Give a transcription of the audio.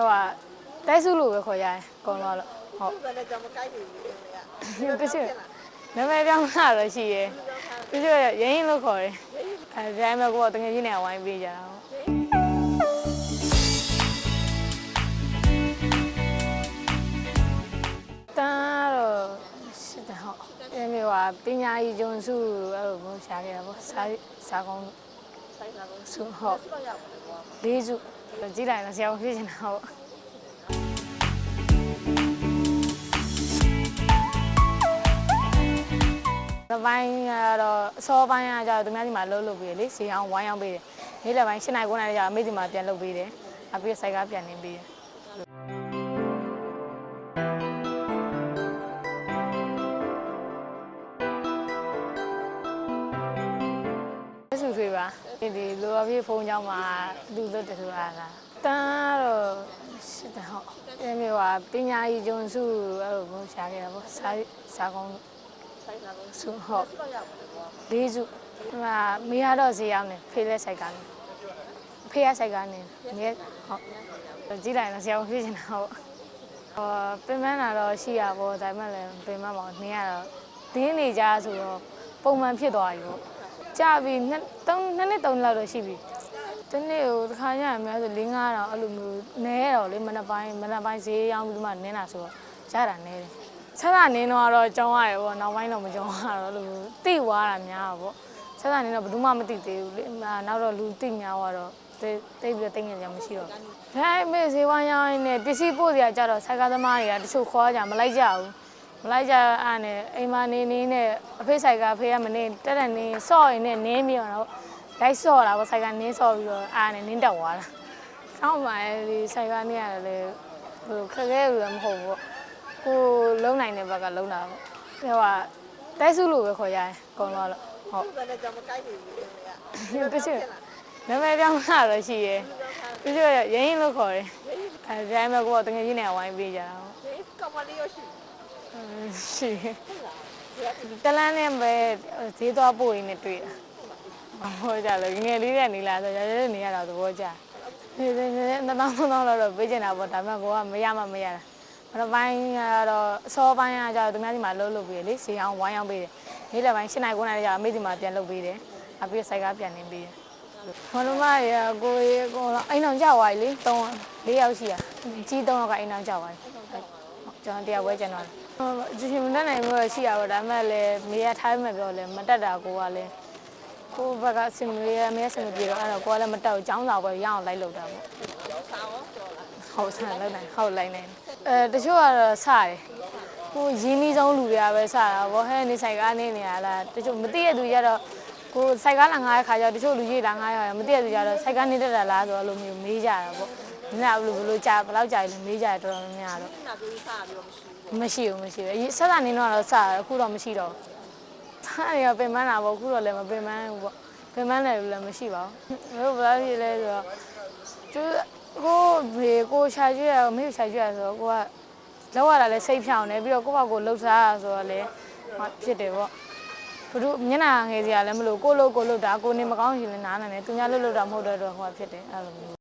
ဟိုကတိုက်စုလို့ပဲခေါ်ရတယ်အကုန်လုံးကတော့ဟုတ်ဘယ်နဲ့ကြောင့်မကိုက်နေဘူးလေကတချို့နာမည်ပြောင်းလာတော့ရှိရဲတချို့ရရင်လို့ခေါ်တယ်အဲဒီတိုင်းမှာကိုယ်ကတကယ်ကြီးနေဝိုင်းပေးကြတာဟုတ်တန်းတော့စစ်တယ်ဟုတ်အဲမျိုးကပညာရေးကျွန်းစုအဲ့လိုမျိုးရှားခဲ့တာပေါ့စာစာကောင်းဆိုင်လာတော့စုဟုတ်တော့ရောက်တယ်ကွာလေးစုကြည့်လိုက်တော့ဆရာမဖြစ်နေတာဟု ။နောက်ပိုင်းကတော့အစောပိုင်းကကြတော့သူများစီမှာလှုပ်လှုပ်ပေးတယ်လေဈေးအောင်ဝိုင်းအောင်ပေးတယ်။နေ့လယ်ပိုင်း၈နာရီ9နာရီကျတော့အမေစီမှာပြန်လှုပ်ပေးတယ်။အပြည့်ဆိုင်ကပြန်နေပေးတယ်။ဆူဆွေပါဒီလိုအပြည့်ဖုန်းကြောင်းမှာလူတို့တူလာတာတန်းတော့ရှစ်တန်းဟုတ်အဲမျိုးကပညာရေးဂျွန်စုအဲ့လိုဘုံရှာခဲ့တာပေါ့စာစာကောင်း လာတော့စုဟုတ်တော့ရောက်တယ်ကွာလေးစုဟိုမေရတော့ဈေးရောက်နေဖေးလက်ဆိုင်ကနေဖေးရဆိုင်ကနေမြေဟုတ်ကြည့်လိုက်တော့ဆရာမဖြစ်နေတာဟုတ်ဟောပြင်ပန်းလာတော့ရှိရပေါ့ဒါပေမဲ့လည်းပြင်ပန်းမအောင်နေရတော့တင်းနေကြဆိုတော့ပုံမှန်ဖြစ်သွားပြီပေါ့ကြာပြီနှစ်သုံးနှစ်နှစ်သုံးလောက်တော့ရှိပြီတနေ့ကိုတစ်ခါညအများဆို၄၅တော့အဲ့လိုမျိုးနဲတော့လေမနက်ပိုင်းမနက်ပိုင်းဈေးရောက်ပြီးမှနင်းလာဆိုတော့ရတာနဲတယ် ဆက်တာနင်းတော့တော့ကြောင်းရတယ်ပေါ့နောက်ပိုင်းတော့မကြောင်းရတော့အဲ့လိုမျိုးတိသွားတာများတာပေါ့ဆက်တာနင်းတော့ဘယ်သူမှမသိသေးဘူးလေနောက်တော့လူတိများသွားတော့တိတ်ပြီးတော့တိတ်ငယ်ကြမရှိတော့ဒါပေမဲ့ဈေးဝါးရောင်းနေပစ္စည်းပို့စရာကြတော့ဆိုင်ကားသမားတွေကတချို့ခေါ်ကြမလိုက်ကြဘူးမလိုက်ကြအားနဲ့အိမ်မနေနေနဲ့အဖေဆိုင်ကအဖေကမနေတက်တက်နေစော့ရင်နဲ့နင်းမြေတော့လိုက်စော့တာပေါ့ဆိုင်ကနင်းစော့ပြီးတော့အားနဲ့နင်းတက်သွားတာကောင်းပါရဲ့ဒီဆိုင်ကနေရတယ်လေဟိုခက်ခဲလို့လည်းမဟုတ်ဘူးပေါ့ ကိုလုံနိုင်တဲ့ဘက်ကလုံတာပေါ့ဟိုကတိုက်စုလို့ပဲခေါ်ရတယ်အကုန်လုံးကတော့ဟုတ်ဘယ်နဲ့ကြောင့်မကိုက်နေဘူးလေကတချို့နာမည်ပြောင်းလာတော့ရှိရဲတချို့ရရင်လို့ခေါ်တယ်အဲဒီတိုင်းမှာကိုယ်ကတကယ်ကြီးနေဝိုင်းပေးကြတာဟုတ်ဒီကမလေးရရှိရှိတလန်းနဲ့ပဲဈေးသွားပို့ရင်းနဲ့တွေ့တာဟောကြလို့ငယ်လေးတဲ့နေလာဆိုရရနေရတာသဘောကျဒီဒီနှစ်ပေါင်းသုံးပေါင်းတော့ပေးကျင်တာပေါ့ဒါပေမဲ့ကိုကမရမှမရတာ မနက်ပိုင်းကတော့အစောပိုင်းကကျတော့သူများဒီမှာလှုပ်လှုပ်ပေးတယ်လေဈေးအောင်ဝိုင်းအောင်ပေးတယ်နေ့လယ်ပိုင်း၈နာရီ9နာရီကျအမေဒီမှာပြန်လှုပ်ပေးတယ်အပြီးစိုက်ကားပြန်နေပေးတယ်မလုံးမရကိုရေကိုအိမ်အောင်ကြောက်သွားပြီလေ၃၄ယောက်ရှိရကြီး၃ယောက်ကအိမ်အောင်ကြောက်သွားပြီကျွန်တော်တရားပွဲကျန်တော့ဒီရှင်မတက်နိုင်ဘူးရှိရတော့ဒါမှလည်းမေးရထားမှပြောလဲမတက်တာကိုကလည်းကိုဘက်ကစင်မေးရမေးစင်မပြေတော့အဲ့တော့ကိုကလည်းမတက်ဘူးចောင်းစာပဲရအောင်လိုက်လို့တာပေါ့စာရောပြောလာဟုတ်ဆန်လိုက်နိုင်ဟုတ်လိုက်နိုင် အဲတချို့ကတော့စတယ်ကိုရင်းနှီးဆုံးလူတွေကပဲစတာဗောဟဲနေဆိုင်ကားနေနေရလားတချို့မသိရသူကြတော့ကိုဆိုင်ကားလာငားတဲ့ခါကျတော့တချို့လူကြီးလာငားရမသိရသူကြတော့ဆိုင်ကားနေတတ်တာလားဆိုတော့လိုမျိုးမေးကြတာဗောနင်ကဘယ်လိုဘယ်လိုကြာဘယ်လောက်ကြာလဲမေးကြတယ်တော်တော်များများတော့နာပြေးစားပြီးတော့မရှိဘူးမရှိဘူးမရှိဘူးဆက်တာနေတော့တော့စတယ်အခုတော့မရှိတော့ထားရပင်ပန်းတာဗောအခုတော့လည်းမပင်ပန်းဘူးဗောပင်ပန်းတယ်လို့လည်းမရှိပါဘူးဘယ်လိုဘယ်လိုဖြစ်လဲဆိုတော့ကျိုး ကိုဘေကိုရှာကြည့်ရမေကိုရှာကြည့်ရဆိုတော့ကိုကလောက်ရတာလဲစိတ်ဖြောင်းနေပြီးတော့ကိုယ့်ဘာကိုလှုပ်ရှားရဆိုတော့လဲဖြစ်တယ်ပေါ့ဘုသူမျက်နှာငယ်စရာလည်းမလို့ကိုလို့ကိုလို့တာကိုနေမကောင်းရင်လည်းနားနေတယ်သူများလှုပ်လှုပ်တာမဟုတ်တဲ့တော့ဟိုကဖြစ်တယ်အဲ့လိုမျိုး